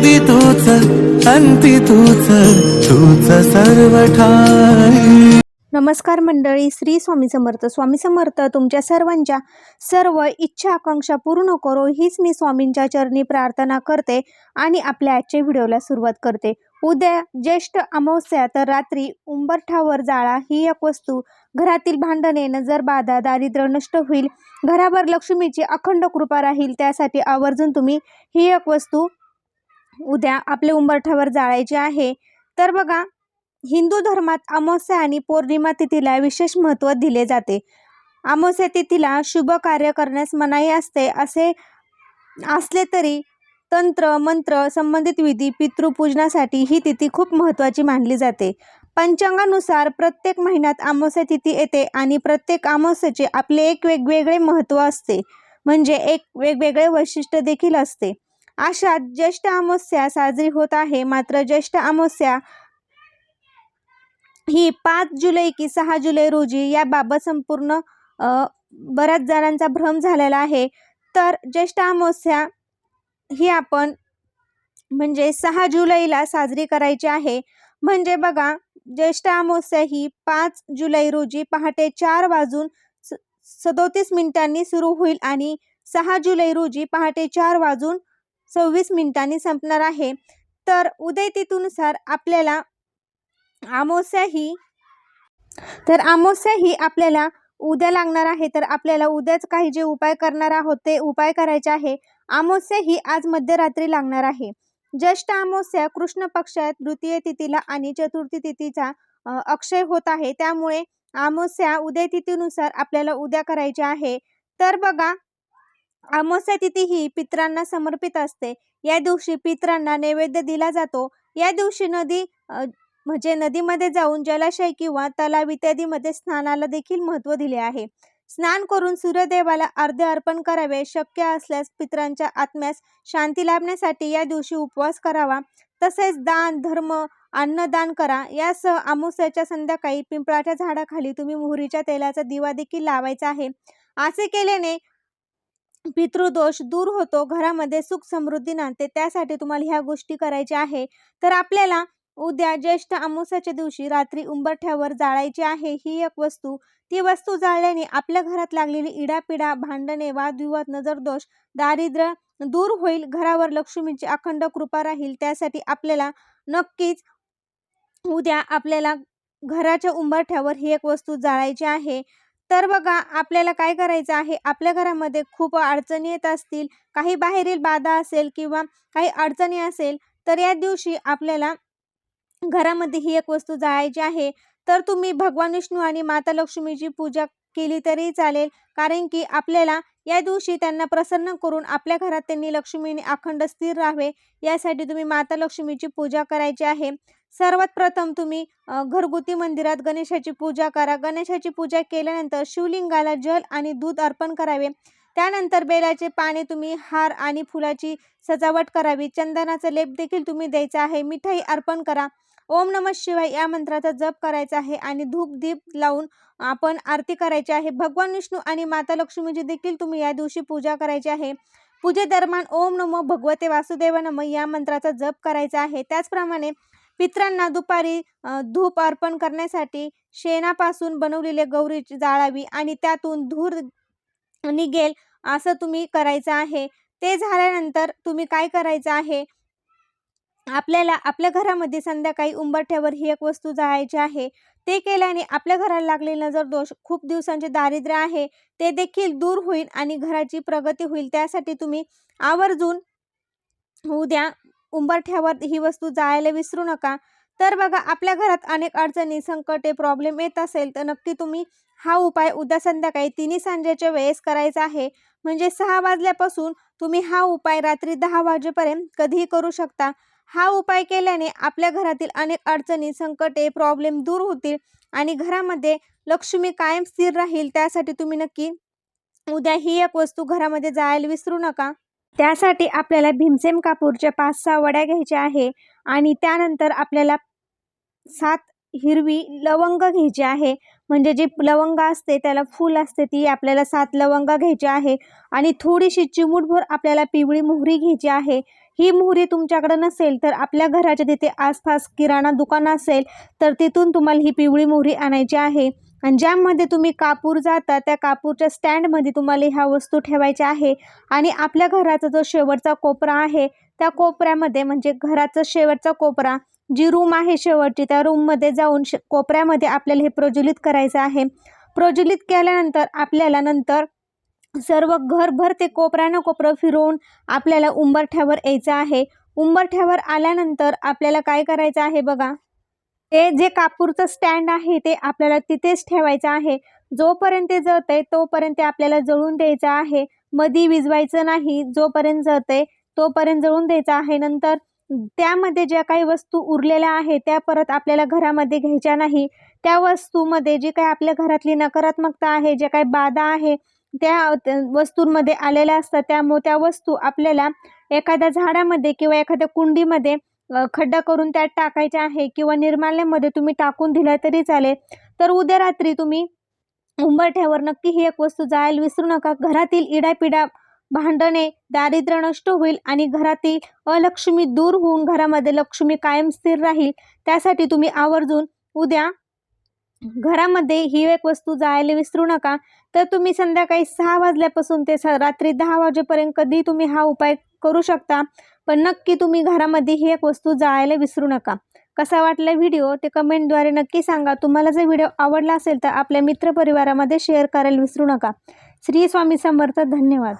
आधी तूच अंती तूच तूच सर्व ठाई. नमस्कार मंडळी श्री स्वामी समर्थ. स्वामी समर्थ तुमच्या सर्वांच्या सर्व इच्छा आकांक्षा पूर्ण करो. हीच मी स्वामींच्या चरणी प्रार्थना करते आणि आपल्या आजच्या व्हिडिओला सुरुवात करते. उद्या ज्येष्ठ अमावस्या तर रात्री उंबरठावर जाळा ही एक वस्तू. घरातील भांडणे नजर बाधा दारिद्र्य नष्ट होईल घरावर लक्ष्मीची अखंड कृपा राहील त्यासाठी आवर्जून तुम्ही ही एक वस्तू उद्या आपल्या उंबरठावर जाळायचे आहे. तर बघा हिंदू धर्मात अमावस्या आणि पौर्णिमा तिथीला विशेष महत्त्व दिले जाते. अमावस्या तिथीला शुभ कार्य करण्यास मनाई असते असे असले तरी तंत्र मंत्र संबंधित विधी पितृपूजनासाठी ही तिथी खूप महत्त्वाची मानली जाते. पंचांगानुसार प्रत्येक महिन्यात अमावस्या तिथी येते आणि प्रत्येक अमावस्याचे आपले एक वेगवेगळे महत्त्व असते. म्हणजे एक वेगवेगळे वैशिष्ट्य देखील असते. अशात ज्येष्ठ अमावस्या साजरी होत आहे. मात्र ज्येष्ठ अमावस्या ही पाच जुलै की सहा जुलै रोजी याबाबत संपूर्ण बऱ्याच जणांचा भ्रम झालेला आहे. तर ज्येष्ठ अमावस्या ही आपण म्हणजे सहा जुलैला साजरी करायची आहे. म्हणजे बघा ज्येष्ठ अमावस्या ही पाच जुलै रोजी पहाटे चार वाजून स सदोतीस मिनिटांनी सुरू होईल आणि सहा जुलै रोजी पहाटे चार वाजून सव्वीस मिनिटांनी संपणार आहे. तर उदयतिथीनुसार आपल्याला आमोस्या ही तर आमोस्या ही आपल्याला उद्या लागणार आहे. तर आपल्याला उद्याच काही जे उपाय करणार आहोत ते उपाय करायचे आहे. आमोस्या ही आज मध्यरात्री लागणार आहे. ज्येष्ठ अमावस्या कृष्ण पक्षात तृतीय तिथीला आणि चतुर्थी तिथीचा अक्षय होत आहे. त्यामुळे अमावस्या उदय तिथीनुसार आपल्याला उद्या करायची आहे. तर बघा अमावस्या तिथी ही पित्रांना समर्पित असते. या दिवशी पित्रांना नैवेद्य दिला जातो. या दिवशी नदी म्हणजे नदीमध्ये जाऊन जलाशय किंवा तलाव इत्यादीमध्ये स्नानाला देखील महत्त्व दिले आहे. स्नान करून सूर्यदेवाला अर्धे अर्पण करावे शक्य असल्यास पितरांच्या आत्म्यास शांती लाभण्यासाठी या दिवशी उपवास करावा. तसेच दान धर्म अन्नदान करा. यासह अमावस्याच्या संध्याकाळी पिंपळाच्या झाडाखाली तुम्ही मोहरीच्या तेलाचा दिवा देखील लावायचा आहे. असे केल्याने पितृदोष दूर होतो घरामध्ये सुख समृद्धी नांदते त्यासाठी तुम्हाला ह्या गोष्टी करायच्या आहे. तर आपल्याला उद्या ज्येष्ठ अमावस्याच्या दिवशी रात्री उंबरठ्यावर जाळायची आहे ही एक वस्तू. ती वस्तू जाळल्याने आपल्या घरात लागलेली इडापिडा भांडणे वादविवाद नजरदोष दारिद्र्य दूर होईल घरावर लक्ष्मीची अखंड कृपा राहील त्यासाठी आपल्याला नक्कीच उद्या आपल्याला घराच्या उंबरठ्यावर ही एक वस्तू जाळायची आहे. तर बघा आपल्याला काय करायचं आहे? आपल्या घरामध्ये खूप अडचणी येत असतील काही बाहेरील बाधा असेल किंवा काही अडचणी असेल तर या दिवशी आपल्याला घरामध्ये ही एक वस्तू जाळायची आहे. तर तुम्ही भगवान विष्णू आणि माता लक्ष्मीची पूजा केली तरी चालेल. कारण की आपल्याला या दिवशी त्यांना प्रसन्न करून आपल्या घरात त्यांनी लक्ष्मीने अखंड स्थिर राहावे यासाठी तुम्ही माता लक्ष्मीची पूजा करायची आहे. सर्वात प्रथम तुम्ही घरगुती मंदिरात गणेशाची पूजा करा. गणेशाची पूजा केल्यानंतर शिवलिंगाला जल आणि दूध अर्पण करावे. त्यानंतर बेलाचे पाने तुम्ही हार आणि फुलाची सजावट करावी. चंदनाचा लेप देखील तुम्ही द्यायचा आहे. मिठाई अर्पण करा. ओम नम शिवाय या मंत्राचा जप करायचा आहे आणि धूप दीप लावून आपण आरती करायची आहे. भगवान विष्णू आणि माता लक्ष्मीची देखील तुम्ही या दिवशी पूजा करायची आहे. पूजेदरम्यान ओम नमो भगवते वासुदेव नम या मंत्राचा जप करायचा आहे. त्याचप्रमाणे पित्रांना दुपारी धूप अर्पण करण्यासाठी शेणापासून बनवलेले गौरी जाळावी आणि त्यातून धूर निघेल असं तुम्ही करायचं आहे. ते झाल्यानंतर तुम्ही काय करायचं आहे? आपल्याला आपल्या घरामध्ये संध्याकाळी उंबरठ्यावर ही एक वस्तू जाळायची आहे. ते केल्याने आपल्या घराला लागलेले नजर दोष खूप दिवसांचे दारिद्र्य आहे ते देखील दूर होईल आणि घराची प्रगती होईल. त्यासाठी तुम्ही आवर्जून उद्या उंबरठ्यावर ही वस्तू जाळायला विसरू नका. तर बघा आपल्या घरात अनेक अडचणी संकटे प्रॉब्लेम येत असेल तर नक्की तुम्ही हा उपाय उद्या संध्याकाळी तिन्ही सांजेच्या वेळेस करायचा आहे. म्हणजे सहा वाजल्यापासून तुम्ही हा उपाय रात्री दहा वाजेपर्यंत कधीही करू शकता. हा उपाय केल्याने आपल्या घरातील अनेक अडचणी संकटे प्रॉब्लेम दूर होतील आणि घरामध्ये लक्ष्मी कायम स्थिर राहील. त्यासाठी तुम्ही नक्की उद्या ही एक वस्तू घरामध्ये जायला विसरू नका. त्यासाठी आपल्याला भीमसेन कापूरच्या पाच सहा वड्या घ्यायच्या आहे आणि त्यानंतर आपल्याला सात हिरवी लवंग घ्यायची आहे. म्हणजे जी लवंग असते त्याला फूल असते ती आपल्याला सात लवंग घ्यायची आहे आणि थोडीशी चिमूटभर आपल्याला पिवळी मोहरी घ्यायची आहे. ही मोहरी तुमच्याकडं नसेल तर आपल्या घराच्या तिथे आसपास किराणा दुकान असेल तर तिथून तुम्हाला ही पिवळी मोहरी आणायची आहे. आणि ज्यामध्ये तुम्ही कापूर जाता त्या कापूरच्या स्टँडमध्ये तुम्हाला ह्या वस्तू ठेवायच्या आहे. आणि आपल्या घराचा जो शेवटचा कोपरा आहे त्या कोपऱ्यामध्ये म्हणजे घराचा शेवटचा कोपरा जी रूम आहे शेवटची त्या रूममध्ये जाऊन श कोपऱ्यामध्ये आपल्याला हे प्रज्वलित करायचं आहे. प्रज्वलित केल्यानंतर आपल्याला नंतर सर्व घरभर ते कोपऱ्यानं कोपरं फिरवून आपल्याला उंबरठ्यावर यायचं आहे. उंबरठ्यावर आल्यानंतर आपल्याला काय करायचं आहे बघा? ते जे कापूरचं स्टँड आहे ते आपल्याला तिथेच ठेवायचं आहे. जोपर्यंत ते जळत आहे तोपर्यंत ते आपल्याला जळून द्यायचं आहे. मधी विजवायचं नाही जोपर्यंत जळत आहे तोपर्यंत जळून द्यायचं आहे. नंतर त्यामध्ये ज्या काही वस्तू उरलेल्या आहे त्या परत आपल्याला घरामध्ये घ्यायच्या नाही. त्या वस्तूमध्ये जी काही आपल्या घरातली नकारात्मकता आहे ज्या काही बाधा आहे त्या वस्तूंमध्ये आलेल्या असतात. त्यामुळे त्या वस्तू आपल्याला एखाद्या झाडामध्ये किंवा एखाद्या कुंडीमध्ये खड्डा करून त्यात टाकायचे आहे किंवा निर्माल्यामध्ये तुम्ही टाकून दिल्या तरी चालेल. तर उद्या रात्री तुम्ही उंबरठ्यावर नक्की ही एक वस्तू जायला विसरू नका. घरातील इडापिडा भांडणे दारिद्र्य नष्ट होईल आणि घरातील अलक्ष्मी दूर होऊन घरामध्ये लक्ष्मी कायम स्थिर राहील. त्यासाठी तुम्ही आवर्जून उद्या घरामध्ये ही एक वस्तू जायला विसरू नका. तर तुम्ही संध्याकाळी सहा वाजल्यापासून ते स रात्री दहा वाजेपर्यंत कधी तुम्ही हा उपाय करू शकता. पण नक्की तुम्ही घरामध्ये ही एक वस्तू जाळायला विसरू नका. कसा वाटला व्हिडिओ? ते कमेंटद्वारे नक्की सांगा. तुम्हाला जर व्हिडिओ आवडला असेल तर आपल्या मित्रपरिवारामध्ये शेअर करायला विसरू नका. श्री स्वामी समर्थ. धन्यवाद.